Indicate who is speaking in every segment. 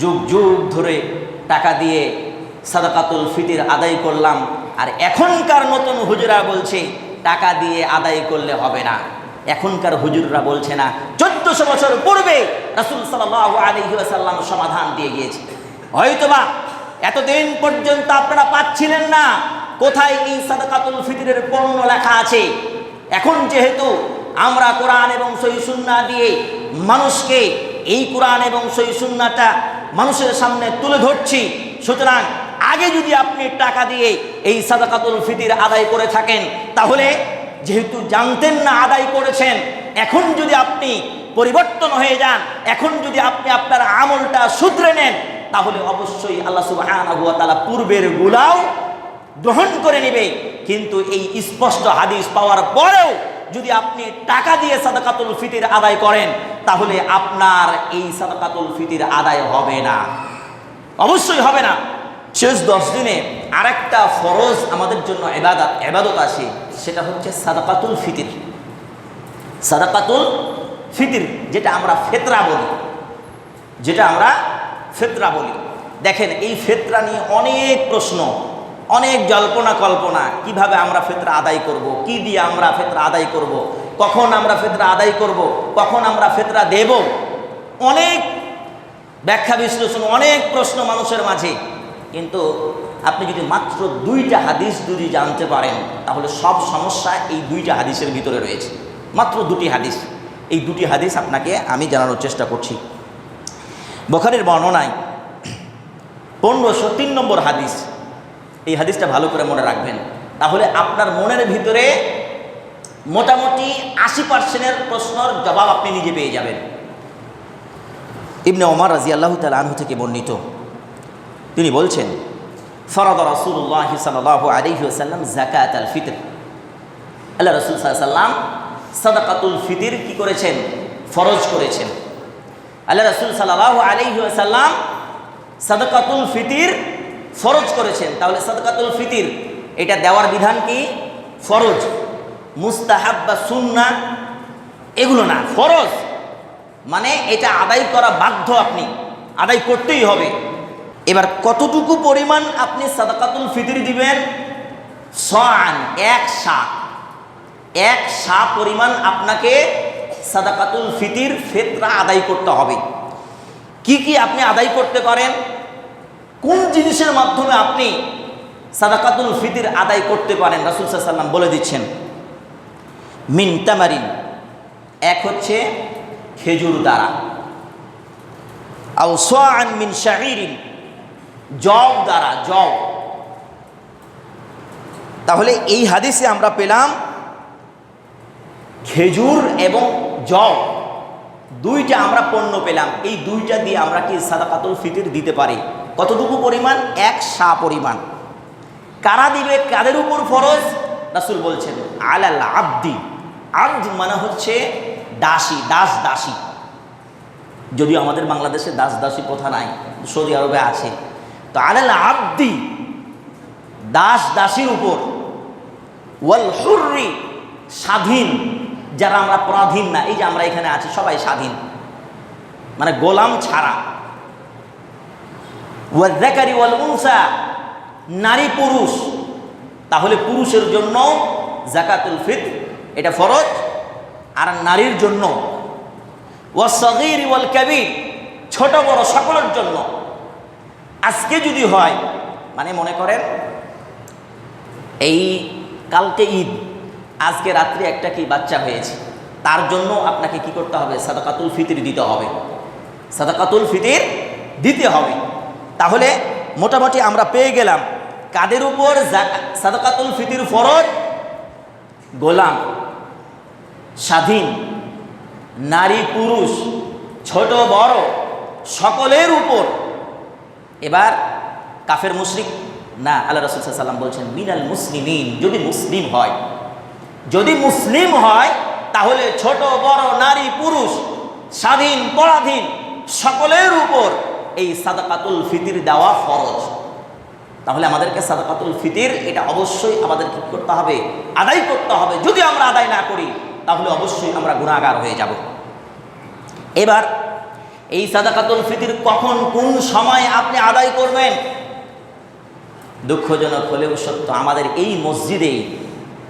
Speaker 1: যুগ যুগ ধরে টাকা দিয়ে সাদাকাতুল ফিতির আদায় করলাম, আর এখনকার নতুন হুজুরা বলছে, টাকা দিয়ে আদায় করলে হবে না। এখনকার হুজুররা বলছে না, চোদ্দশো বছর পূর্বে রাসুল সাল্লাহ আলহিহাসাল্লাম সমাধান দিয়ে গিয়েছে। হয়তোবা এতদিন পর্যন্ত আপনারা পাচ্ছিলেন না, কোথায় এই সাদাকাতুল ফিতরের পণ্য লেখা আছে। এখন যেহেতু আমরা কোরআন এবং সহিসুন্না দিয়ে মানুষকে এই কোরআন এবং সহিসুন্নাটা মানুষের সামনে তুলে ধরছি। সুতরাং আগে যদি আপনি টাকা দিয়ে এই সাদাকাতুল ফিতির আদায় করে থাকেন, তাহলে যেহেতু জানতেন না আদায় করেছেন, এখন যদি আপনি পরিবর্তন হয়ে যান, এখন যদি আপনি আপনার আমলটা শুধরে নেন, তাহলে অবশ্যই আল্লাহ ওয়া পূর্বের গুলাও গ্রহণ করে নেবে। কিন্তু এই স্পষ্ট হাদিস পাওয়ার পরেও যদি আপনি টাকা দিয়ে সাদাকাতুল ফিতির আদায় করেন, তাহলে আপনার এই সাদাকাতুল ফিতির আদায় হবে না। অবশ্যই হবে না। শেষ দশ দিনে আরেকটা ফরজ আমাদের জন্য এবাদত এবাদত আছে, সেটা হচ্ছে সাদাকাতুল ফিতির। সাদাকাতুল ফিতির, যেটা আমরা ফেতরা বলি। যেটা আমরা ফেতরা বলি। দেখেন, এই ফেতরা নিয়ে অনেক প্রশ্ন। অনেক জল্পনা কল্পনা, কীভাবে আমরা ফেতরা আদায় করব, কি দিয়ে আমরা ফেতরা আদায় করব, কখন আমরা ফেতরা আদায় করব, কখন আমরা ফেতরা দেব? অনেক ব্যাখ্যা বিশ্লেষণ, অনেক প্রশ্ন মানুষের মাঝে। কিন্তু আপনি যদি মাত্র দুইটা হাদিস যদি জানতে পারেন, তাহলে সব সমস্যা এই দুইটা হাদিসের ভিতরে রয়েছে। মাত্র দুটি হাদিস। এই দুটি হাদিস আপনাকে আমি জানানোর চেষ্টা করছি। বখারের বর্ণনায় পনেরোশো তিন নম্বর হাদিস। এই হাদিসটা ভালো করে মনে রাখবেন। তাহলে আপনার মনের ভিতরে মোটামুটি আশি পার্সেন্টের প্রশ্নর জবাব আপনি নিজে পেয়ে যাবেন। ইবনে ওমর রাজি আল্লাহ তালু থেকে বর্ণিত। তিনি বলছেন, ফরদ রসুল্লাহ সাল্লাহ জাকাত আল ফিতর। আল্লাহ রসুল সাল্লাম সাদাকাতুল ফিতির কি করেছেন? ফরজ করেছেন। আল্লাহ রসুল সাল্লাহ আলহি আসাল্লাম সাদাকাতুল ফিতির ফরজ করেছেন, তাহলে সাদাকাতুল ফিতির, এটা দেওয়ার বিধান কি? ফরজ। মুস্তাহাব বা সুন্না, এগুলো না, ফরজ। মানে এটা আদায় করা বাধ্য আপনি, আদায় করতেই হবে। এবার কতটুকু পরিমাণ আপনি সাদাকাতুল ফিতির দিবেন? সান এক সা এক সা পরিমাণ আপনাকে সাদাকাতুল ফিতির ফেতরা আদায় করতে হবে। কি কি আপনি আদায় করতে পারেন? কোন জিনিসের মাধ্যমে আপনি সাদাকাতুল ফিতির আদায় করতে পারেন? রাসুল সাল্লাম বলে দিচ্ছেন, মিন তামারিন এক হচ্ছে খেজুর দ্বারা। আও সোয়ান মিন শাহিরিন জব দ্বারা, জব। তাহলে এই হাদিসে আমরা পেলাম খেজুর এবং জব। দুইটা আমরা পণ্য পেলাম। এই দুইটা দিয়ে আমরা কি সাদাকাতুল ফিতির দিতে পারি? কতটুকু পরিমাণ? এক সা পরিমাণ। কারা দিবে? কাদের উপর ফরজ? রাসুল বলছেন, আলাল আব্দি। আব্দ মানে হচ্ছে দাসী, দাস দাসী। যদিও আমাদের বাংলাদেশে দাস দাসী প্রথা নাই, সৌদি আরবে আছে। তো আলাল আব্দি, দাস দাসীর উপর। ওয়াল হুররি, স্বাধীন। যারা আমরা পরাধীন না, এই যে আমরা এখানে আছি, সবাই স্বাধীন। মানে গোলাম ছাড়া। ওয়াজাকারি ওয়াল উনসা নারী পুরুষ। তাহলে পুরুষের জন্য জাকাতুল ফিত এটা ফরজ, আর নারীর জন্য। ওয়াসগীর ওয়াল কাবির ছোট বড় সকলের জন্য। আজকে যদি হয় মানে মনে করেন, এই কালকে ঈদ, আজকে রাত্রে একটা কি বাচ্চা হয়েছে, তার জন্য আপনাকে কি করতে হবে? সাদাকাতুল ফিতির দিতে হবে। সাদাকাতুল ফিতির দিতে হবে। তাহলে মোটামুটি আমরা পেয়ে গেলাম। কাদের উপর সাদাকাতুল ফিতির ফরজ? গোলাম, স্বাধীন, নারী, পুরুষ, ছোট, বড়, সকলের উপর। এবার কাফের, মুশরিক, না, আল্লাহ রসুল সাল্লাম বলছেন, মিনাল মুসলিমিন যদি মুসলিম হয়। যদি মুসলিম হয়, তাহলে ছোট, বড়, নারী, পুরুষ, স্বাধীন, পরাধীন, সকলের উপর। এই সাদাকাতুল ফিতির দেওয়া ফরজ। তাহলে আমাদেরকে সাদাকাতুল ফিতির, এটা অবশ্যই আমাদের কি করতে হবে, আদায় করতে হবে। যদি আমরা আদায় না করি, তাহলে অবশ্যই আমরা গুণাগার হয়ে যাব। এবার, এই সাদাকাতুল ফিতির কখন, কোন সময় আপনি আদায় করবেন? দুঃখজনক হলেও সত্য, আমাদের এই মসজিদেই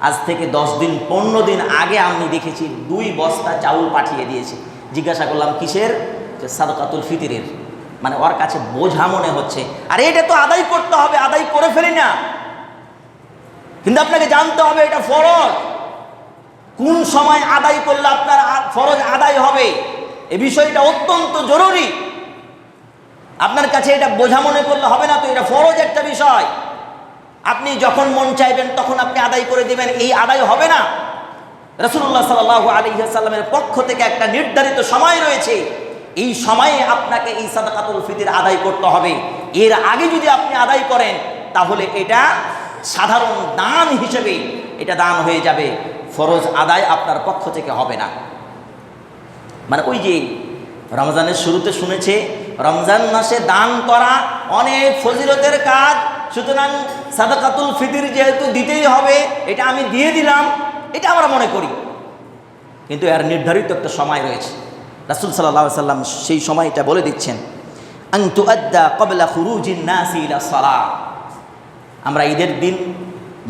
Speaker 1: আজ থেকে দশ দিন, পনেরো দিন আগে আমি দেখেছি, দুই বস্তা চাউল পাঠিয়ে দিয়েছে। জিজ্ঞাসা করলাম, কিসের? সাদকাতুল ফিতিরের। মানে ওর কাছে বোঝা মনে হচ্ছে। আর এটা তো আদায় করতে হবে, আদায় করে ফেলি না। কিন্তু আপনাকে জানতে হবে এটা ফরজ। কোন সময় আদায় করলে আপনার ফরজ আদায় হবে? এ বিষয়টা অত্যন্ত জরুরি। আপনার কাছে এটা বোঝা মনে করলে হবে না তো এটা ফরজ একটা বিষয়। আপনি যখন মন চাইবেন তখন আপনি আদায় করে দেবেন, এই আদায় হবে না। রসুল্লাহ সাল আলহিহাল্লামের পক্ষ থেকে একটা নির্ধারিত সময় রয়েছে। এই সময়ে আপনাকে এই সাদাকাতুল ফিতির আদায় করতে হবে। এর আগে যদি আপনি আদায় করেন, তাহলে এটা সাধারণ দান হিসেবে এটা দান হয়ে যাবে। ফরজ আদায় আপনার পক্ষ থেকে হবে না। মানে ওই যে রমজানের শুরুতে শুনেছে, রমজান মাসে দান করা অনেক ফজিলতের কাজ, সুতরাং সাদাকাতুল ফিতির যেহেতু দিতেই হবে, এটা আমি দিয়ে দিলাম, এটা আমরা মনে করি। কিন্তু এর নির্ধারিত একটা সময় রয়েছে। রাসুল সাল্লাহ সাল্লাম সেই সময়টা বলে দিচ্ছেন আন্তু আদ্দা কবলা ইলা আমরা ঈদের দিন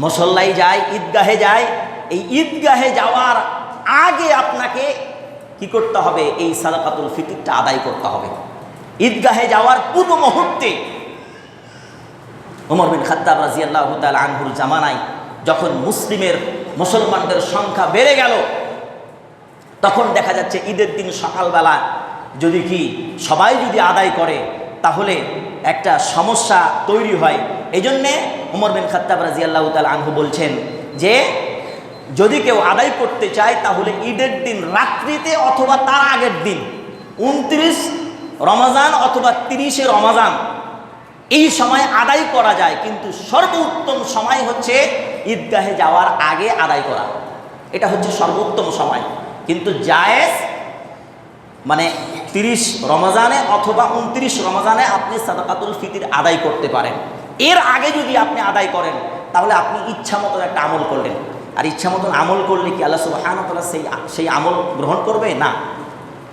Speaker 1: মুসল্লাই যাই, ঈদগাহে যাই, এই ঈদগাহে যাওয়ার আগে আপনাকে কি করতে হবে? এই সাদাকাতুল ফিতিরটা আদায় করতে হবে। ঈদগাহে যাওয়ার পূর্ব মুহূর্তে ওমর বিন খাত্তাব রাজিয়াল্লাহ আনহুর জামানায় যখন মুসলিমের, মুসলমানদের সংখ্যা বেড়ে গেল তখন দেখা যাচ্ছে ঈদের দিন সকালবেলা যদি কি সবাই যদি আদায় করে, তাহলে একটা সমস্যা তৈরি হয়। এই জন্যে উমর বিন খাত্তাব রাজিয়াল্লাহ তাল আনহু বলছেন যে, যদি কেউ আদায় করতে চায়, তাহলে ঈদের দিন রাত্রিতে অথবা তার আগের দিন, উনত্রিশ রমাজান অথবা তিরিশে রমাজান, এই সময় আদায় করা যায়। কিন্তু সর্বোত্তম সময় হচ্ছে ঈদগাহে যাওয়ার আগে আদায় করা। এটা হচ্ছে সর্বোত্তম সময়। কিন্তু জায়েজ মানে তিরিশ রমজানে অথবা উনত্রিশ রমজানে আপনি সাদাকাতুল ফিতির আদায় করতে পারেন। এর আগে যদি আপনি আদায় করেন, তাহলে আপনি ইচ্ছা মতন একটা আমল করলেন। আর ইচ্ছা মতন আমল করলে কি আল্লাহ সুবাহানতলা সেই সেই আমল গ্রহণ করবে? না।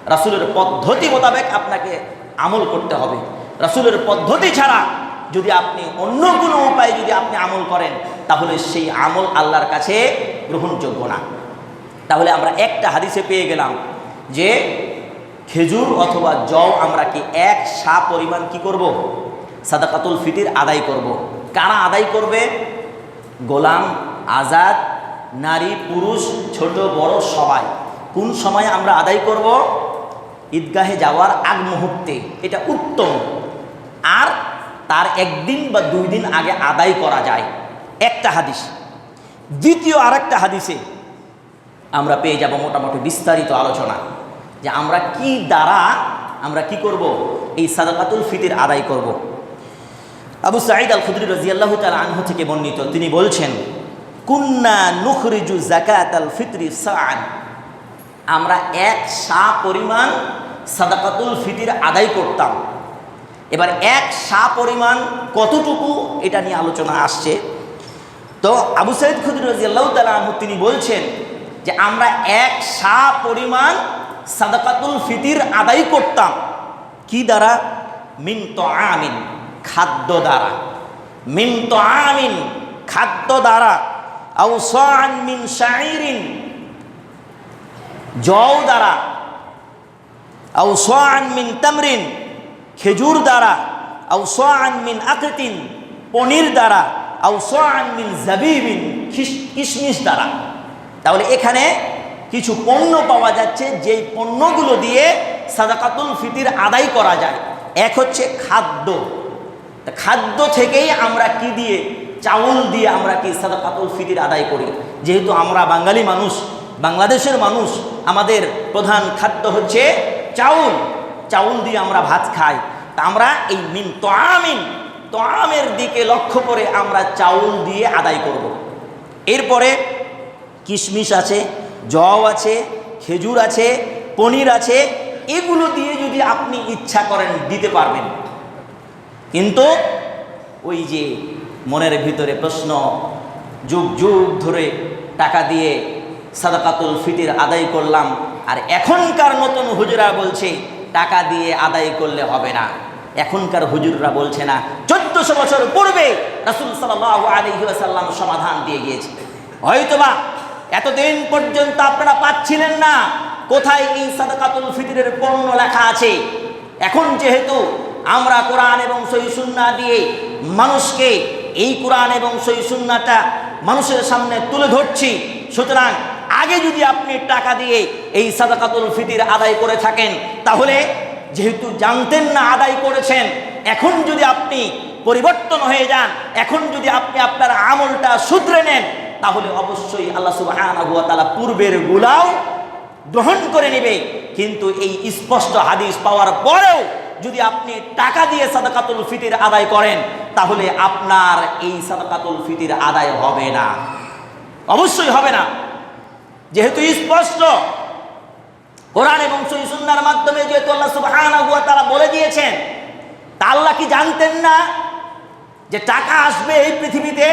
Speaker 1: রাসুলের পদ্ধতি মোতাবেক আপনাকে আমল করতে হবে। রাসুলের পদ্ধতি ছাড়া যদি আপনি অন্য কোনো উপায়ে যদি আপনি আমল করেন, তাহলে সেই আমল আল্লাহর কাছে গ্রহণযোগ্য না। তাহলে আমরা একটা হাদিসে পেয়ে গেলাম যে খেজুর অথবা জও আমরা কি এক সা পরিমাণ কি করব? সাদাকাতুল ফিতির আদায় করব। কারা আদায় করবে? গোলাম, আজাদ, নারী, পুরুষ, ছোট, বড়, সবাই। কোন সময় আমরা আদায় করব? ঈদগাহে যাওয়ার আগ মুহূর্তে। এটা উত্তম। আর তার একদিন বা দুই দিন আগে আদায় করা যায়। একটা হাদিস। দ্বিতীয় আরেকটা হাদিসে আমরা পেয়ে যাব মোটামুটি বিস্তারিত আলোচনা। যে আমরা কি দ্বারা আমরা কি করব? এই সাদাকাতুল ফিতির আদায় করব। আবু সাঈদ আল খুদরি রাজিয়াল্লাহ তাল আনহু থেকে বর্ণিত, তিনি বলছেন, কুন্না নুখরিজু জাকাত আল ফিতরি সান আমরা এক সা পরিমাণ সাদাকাতুল ফিতির আদায় করতাম। এবার এক সা পরিমাণ কতটুকু এটা নিয়ে আলোচনা আসছে? তো আবু সাইদ খুদরি রাজিয়াল্লাহ তাল আনহু তিনি বলছেন যে আমরা এক সা পরিমাণ সাদাকাতুল ফিতির আদায় করতাম। কি দ্বারা? মিন আমিন খাদ্য দ্বারা। মিন আমিন খাদ্য দ্বারা। আউ সান মিন শাইরিন জও দ্বারা। আউ সান মিন তামরিন, খেজুর দ্বারা। আউ সান মিন আকৃতিন, পনির দ্বারা। আউ সান মিন জাবিবিন কিশমিশ দ্বারা। তাহলে এখানে কিছু পণ্য পাওয়া যাচ্ছে, যেই পণ্যগুলো দিয়ে সাদাকাতুল ফিতির আদায় করা যায়। এক হচ্ছে খাদ্য। খাদ্য থেকেই আমরা কি দিয়ে, চাউল দিয়ে আমরা কি সাদাকাতুল ফিতির আদায় করি? যেহেতু আমরা বাঙালি মানুষ, বাংলাদেশের মানুষ, আমাদের প্রধান খাদ্য হচ্ছে চাউল। চাউল দিয়ে আমরা ভাত খাই। তা আমরা এই মিন তোয়ামিন, তোয়ামের দিকে লক্ষ্য করে আমরা চাউল দিয়ে আদায় করব। এরপরে কিশমিশ আছে, জও আছে, খেজুর আছে, পনির আছে, এগুলো দিয়ে যদি আপনি ইচ্ছা করেন দিতে পারবেন। কিন্তু ওই যে মনের ভিতরে প্রশ্ন, যুগ যুগ ধরে টাকা দিয়ে সাদাকাতুল ফিতির আদায় করলাম, আর এখনকার নতুন হুজুরা বলছে, টাকা দিয়ে আদায় করলে হবে না। এখনকার হুজুররা বলছে না, চোদ্দশো বছর পূর্বে রাসুল সাল্লাহ আলহিহাসাল্লাম সমাধান দিয়ে গিয়েছে হয়তোবা এতদিন পর্যন্ত আপনারা পাচ্ছিলেন না। কোথায় এই সাদাকাতুল ফিতরের পণ্য লেখা আছে? এখন যেহেতু আমরা কোরআন এবং সই সুন্না দিয়ে মানুষকে এই কোরআন এবং সই সুন্নাটা মানুষের সামনে তুলে ধরছি, সুতরাং আগে যদি আপনি টাকা দিয়ে এই সাদাকাতুল ফিতির আদায় করে থাকেন, তাহলে যেহেতু জানতেন না আদায় করেছেন, এখন যদি আপনি পরিবর্তন হয়ে যান, এখন যদি আপনি আপনার আমলটা শুধরে নেন তাহলে অবশ্যই আল্লাহ তাআলা পূর্বের গুলাও গ্রহণ করে নেবে। কিন্তু এই স্পষ্ট হাদিস পাওয়ার পরেও যদি আপনি টাকা দিয়ে সাদাকাতুল ফিতির আদায় করেন, তাহলে আপনার এই সাদাকাতুল ফিতির আদায় হবে না। অবশ্যই হবে না। যেহেতু স্পষ্ট, কোরআন এবং সহি সুন্নাহর মাধ্যমে যেহেতু আল্লাহ ওয়া তাআলা বলে দিয়েছেন, তা আল্লাহ কি জানতেন না যে টাকা আসবে এই পৃথিবীতে?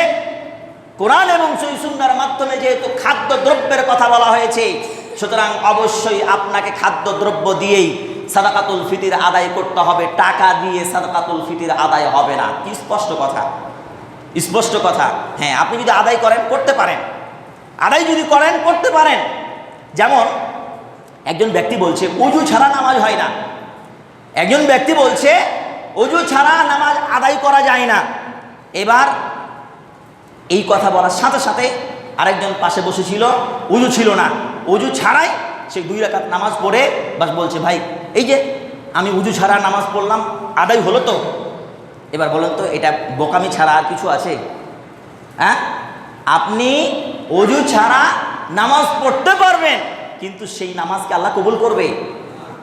Speaker 1: কোরআন এবং সহি সুন্নাহর মাধ্যমে যেহেতু খাদ্য দ্রব্যের কথা বলা হয়েছে, সুতরাং অবশ্যই আপনাকে খাদ্য দ্রব্য দিয়েই সাদাকাতুল ফিতির আদায় করতে হবে। টাকা দিয়ে সাদাকাতুল ফিতির আদায় হবে না। কি স্পষ্ট কথা? স্পষ্ট কথা। হ্যাঁ আপনি যদি আদায় করেন, করতে পারেন। আদায় যদি করেন, করতে পারেন। যেমন, একজন ব্যক্তি বলছে, উজু ছাড়া নামাজ হয় না। একজন ব্যক্তি বলছে অজু ছাড়া নামাজ আদায় করা যায় না। এবার এই কথা বলার সাথে সাথে আরেকজন পাশে বসেছিল, উজু ছিল না। উজু ছাড়াই সে দুই রাকাত নামাজ পড়ে বাস বলছে, ভাই, এই যে আমি উজু ছাড়া নামাজ পড়লাম, আদায় হলো তো? এবার বলেন তো, এটা বোকামি ছাড়া আর কিছু আছে? হ্যাঁ? আপনি অজু ছাড়া নামাজ পড়তে পারবেন, কিন্তু সেই নামাজকে আল্লাহ কবুল করবে।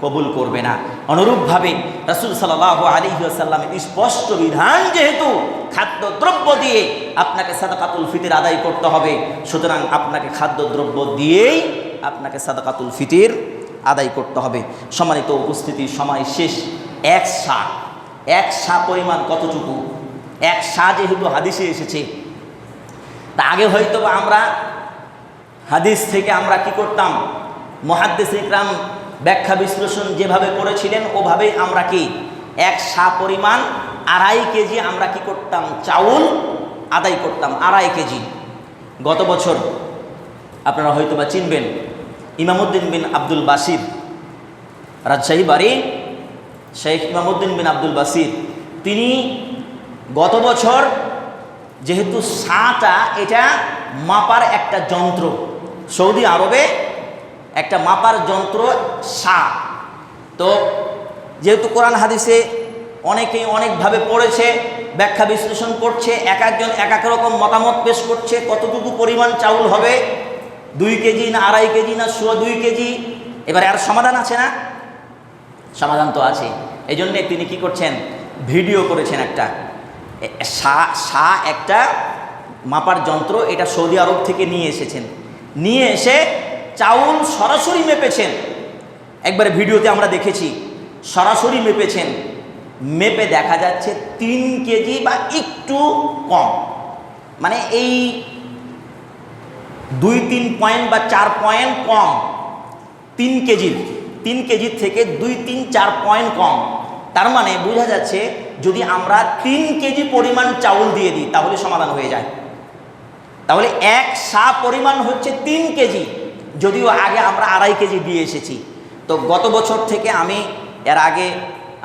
Speaker 1: কবুল করবে না। অনুরূপভাবে রাসুল সাল্লাহ আলিহাসাল্লাম স্পষ্ট বিধান যেহেতু, খাদ্যদ্রব্য দিয়ে আপনাকে সাদাকাতুল ফিতির আদায় করতে হবে। সুতরাং আপনাকে খাদ্যদ্রব্য দিয়েই আপনাকে সাদাকাতুল ফিতির আদায় করতে হবে। সম্মানিত উপস্থিতি, সময় শেষ। এক সা এক সা পরিমাণ কতটুকু? এক সা যেহেতু হাদিসে এসেছে, তা আগে হয়তো আমরা হাদিস থেকে আমরা কি করতাম? মহাদ্দেশ ইকরাম ব্যাখ্যা বিশ্লেষণ যেভাবে করেছিলেন, ওভাবেই আমরা কি? এক সা পরিমাণ আড়াই কেজি আমরা কি করতাম? চাউল আদায় করতাম, আড়াই কেজি। গত বছর আপনারা হয়তো বা চিনবেন, ইমামুদ্দিন বিন আব্দুল বাসির রাজশাহী বাড়ি, শেখ ইমামুদ্দিন বিন আব্দুল বাসির তিনি গত বছর যেহেতু সাটা, এটা মাপার একটা যন্ত্র সৌদি আরবে একটা মাপার যন্ত্র সা। তো যেহেতু কোরআন হাদিসে অনেকেই অনেকভাবে পড়েছে, ব্যাখ্যা বিশ্লেষণ করছে, এক একজন এক এক রকম মতামত পেশ করছে, কতটুকু পরিমাণ চাউল হবে, দুই কেজি না আড়াই কেজি না শো দুই কেজি, এবার আর সমাধান আছে না? সমাধান তো আছে। এই জন্যে তিনি কি করছেন? ভিডিও করেছেন একটা। সা সা একটা মাপার যন্ত্র, এটা সৌদি আরব থেকে নিয়ে এসেছেন। নিয়ে এসে চাউল সরাসরি মেপেছেন। একবারে ভিডিওতে আমরা দেখেছি, সরাসরি মেপেছেন। মেপে দেখা যাচ্ছে তিন কেজি বা একটু কম। মানে এই দুই, তিন পয়েন্ট বা চার পয়েন্ট কম। তিন কেজির তিন কেজির থেকে দুই, তিন, চার পয়েন্ট কম। তার মানে বোঝা যাচ্ছে যদি আমরা তিন কেজি পরিমাণ চাউল দিয়ে দিই, তাহলে সমাধান হয়ে যায়। তাহলে এক সা পরিমাণ হচ্ছে তিন কেজি। যদিও আগে আমরা আড়াই কেজি দিয়ে এসেছি। তো গত বছর থেকে আমি এর আগে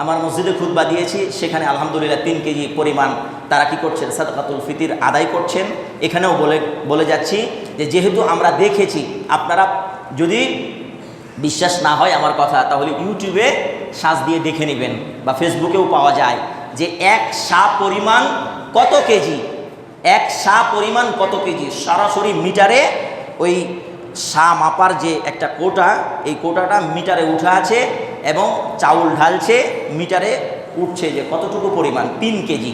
Speaker 1: আমার মসজিদে খুতবা দিয়েছি, সেখানে আলহামদুলিল্লাহ তিন কেজি পরিমাণ তারা কি করছেন, সাদকাতুল ফিতির আদায় করছেন। এখানেও বলে বলে যাচ্ছি যে যেহেতু আমরা দেখেছি, আপনারা যদি বিশ্বাস না হয় আমার কথা, তাহলে ইউটিউবে সাজ দিয়ে দেখে নেবেন বা ফেসবুকেও পাওয়া যায় যে এক সা পরিমাণ কত কেজি, এক সা পরিমাণ কত কেজি। সরাসরি মিটারে ওই সা মাপার যে একটা কোটা, এই কোটাটা মিটারে উঠে আছে এবং চাউল ঢালছে, মিটারে উঠছে যে কতটুকু পরিমাণ? তিন কেজি।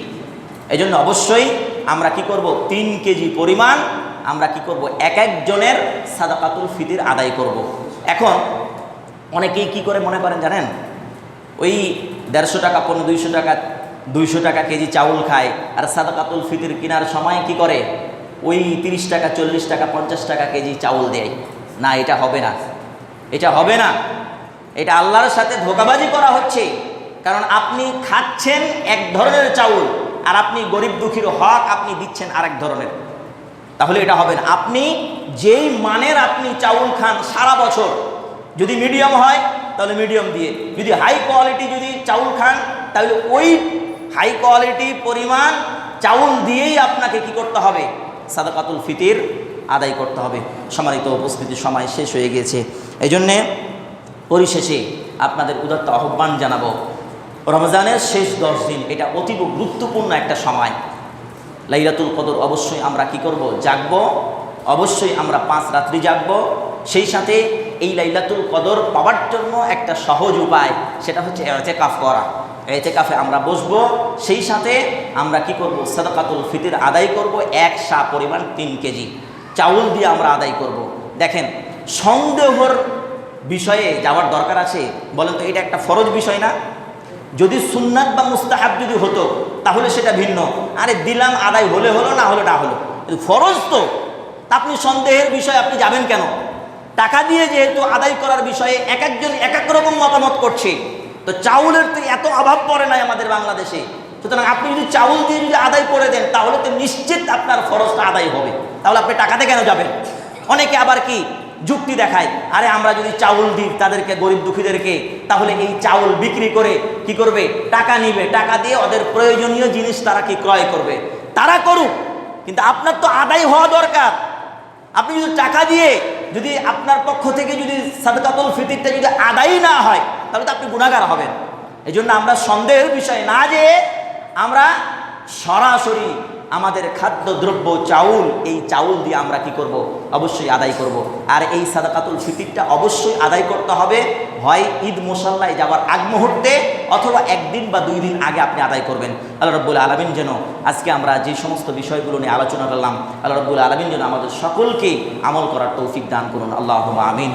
Speaker 1: এই জন্য অবশ্যই আমরা কি করব? তিন কেজি পরিমাণ আমরা কি করব? এক একজনের সাদাকাতুল ফিতির আদায় করব। এখন অনেকেই কি করে মনে করেন জানেন? ওই দেড়শো টাকা, পনেরো দুইশো টাকা দুইশো টাকা কেজি চাউল খায়, আর সাদাকাতুল ফিতির কেনার সময় কি করে? ওই তিরিশ টাকা, চল্লিশ টাকা, পঞ্চাশ টাকা কেজি চাউল দেয়। না, এটা হবে না। এটা হবে না। এটা আল্লাহর সাথে ধোকাবাজি করা হচ্ছে। কারণ আপনি খাচ্ছেন এক ধরনের চাউল, আর আপনি গরিব দুঃখীর হক আপনি দিচ্ছেন আরেক ধরনের। তাহলে এটা হবে না। আপনি যেই মানের আপনি চাউল খান সারা বছর, যদি মিডিয়াম হয়, তাহলে মিডিয়াম দিয়ে। যদি হাই কোয়ালিটি যদি চাউল খান, তাহলে ওই হাই কোয়ালিটি পরিমাণ চাউল দিয়েই আপনাকে কি করতে হবে? সাদাকাতুল ফিতির আদায় করতে হবে। সম্মানিত উপস্থিতির সময় শেষ হয়ে গিয়েছে। এই জন্যে পরিশেষে আপনাদের উদাত্ত আহ্বান জানাব। রমজানের শেষ দশ দিন এটা অতীব গুরুত্বপূর্ণ একটা সময়। লাইলাতুল কদর অবশ্যই আমরা কি করব? জাগব। অবশ্যই আমরা পাঁচ রাত্রি জাগব। সেই সাথে এই লাইলাতুল কদর পাওয়ার জন্য একটা সহজ উপায়, সেটা হচ্ছে এতেকাফ করা। এতেকাফে আমরা বসবো। সেই সাথে আমরা কি করব? সাদাকাতুল ফিতির আদায় করব এক সা পরিমাণ তিন কেজি। চাউল দিয়ে আমরা আদায় করব। দেখেন, সন্দেহর বিষয়ে যাওয়ার দরকার আছে। বলেন তো, এটা একটা ফরজ বিষয় না? যদি সুন্নাত বা মুস্তাহাব যদি হতো, তাহলে সেটা ভিন্ন। আরে দিলাম আদায় হলে হলো, না হলে না হলো। ফরজ তা আপনি সন্দেহের বিষয়ে আপনি যাবেন কেন? টাকা দিয়ে যেহেতু আদায় করার বিষয়ে এক একজন এক এক রকম মতামত করছে। তো চাউলের তো এত অভাব পড়ে নাই আমাদের বাংলাদেশে। সুতরাং আপনি যদি চাউল দিয়ে যদি আদায় করে দেন, তাহলে তো নিশ্চিত আপনার খরচটা আদায় হবে। তাহলে আপনি টাকাতে কেন যাবেন? অনেকে আবার কি যুক্তি দেখায়, আরে আমরা যদি চাউল দিই তাদেরকে, গরিব দুঃখীদেরকে, তাহলে এই চাউল বিক্রি করে কি করবে? টাকা নিবে। টাকা দিয়ে ওদের প্রয়োজনীয় জিনিস তারা কি ক্রয় করবে? তারা করুক, কিন্তু আপনার তো আদায় হওয়া দরকার। আপনি যদি টাকা দিয়ে যদি আপনার পক্ষ থেকে যদি সাদকাতুল ফিতিরটা যদি আদায় না হয়, তাহলে তো আপনি গুণাগার হবেন। এই জন্য আমরা সন্দেহের বিষয় না যে আমরা সরাসরি আমাদের খাদ্যদ্রব্য চাউল, এই চাউল দিয়ে আমরা কি করব? অবশ্যই আদায় করব। আর এই সাদাকাতুল ফিতিরটা অবশ্যই আদায় করতে হবে। হয় ঈদ মোসাল্লায় যাওয়ার আগ মুহূর্তে অথবা একদিন বা দুই দিন আগে আপনি আদায় করবেন। আল্লাহ রব্বুল আলমিন যেন আজকে আমরা যে সমস্ত বিষয়গুলো নিয়ে আলোচনা করলাম, আল্লাহ রব্বুল আলমিন যেন আমাদের সকলকে আমল করার তৌফিক দান করুন। আল্লাহ আমিন।